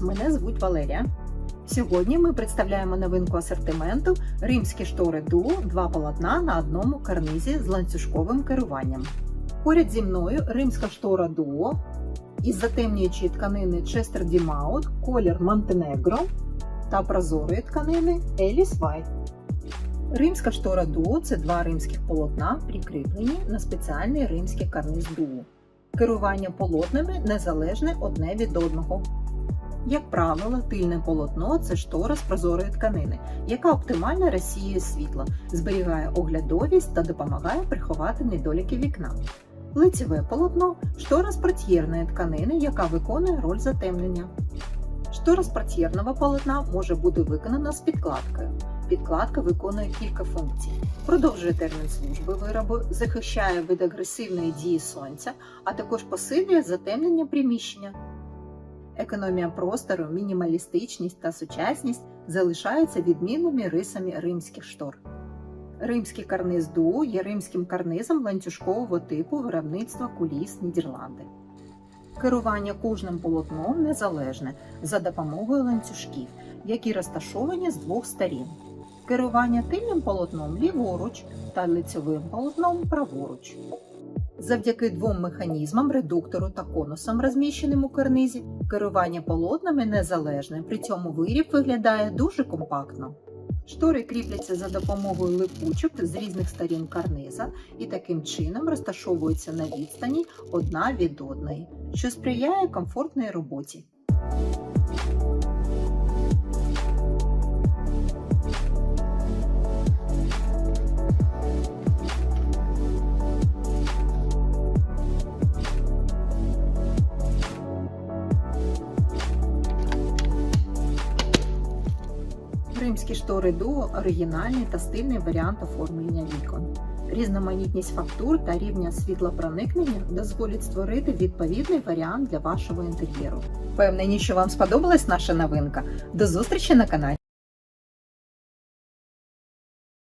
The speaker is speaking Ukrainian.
Мене звуть Валерія. Сьогодні ми представляємо новинку асортименту римські штори Дуо, два полотна на одному карнизі з ланцюжковим керуванням. Поряд зі мною римська штора Дуо із затемнюючої тканини Chester Дімаут, колір Монтенегро та прозорої тканини Еліс White. Римська штора Дуо це два римських полотна, прикріплені на спеціальний римський карниз Дуо. Керування полотнами незалежне одне від одного. Як правило, тильне полотно це штора з прозорої тканини, яка оптимально розсіює світло, зберігає оглядовість та допомагає приховати недоліки вікна. Лицеве полотно штора з портьєрної тканини, яка виконує роль затемнення. Штора з портьєрного полотна може бути виконана з підкладкою. Підкладка виконує кілька функцій: продовжує термін служби виробу, захищає від агресивної дії сонця, а також посилює затемнення приміщення. Економія простору, мінімалістичність та сучасність залишаються відмінними рисами римських штор. Римський карниз Дуо є римським карнизом ланцюжкового типу виробництва куліс Нідерланди. Керування кожним полотном незалежне за допомогою ланцюжків, які розташовані з двох сторін. Керування тильним полотном ліворуч та лицьовим полотном праворуч. Завдяки двом механізмам, редуктору та конусам, розміщеним у карнизі, керування полотнами незалежне, при цьому виріб виглядає дуже компактно. Штори кріпляться за допомогою липучок з різних сторін карниза і таким чином розташовуються на відстані одна від одної, що сприяє комфортній роботі. Римські штори дуо оригінальний та стильний варіант оформлення вікон. Різноманітність фактур та рівня світлопроникнення дозволять створити відповідний варіант для вашого інтер'єру. Впевнені, що вам сподобалась наша новинка. До зустрічі на каналі!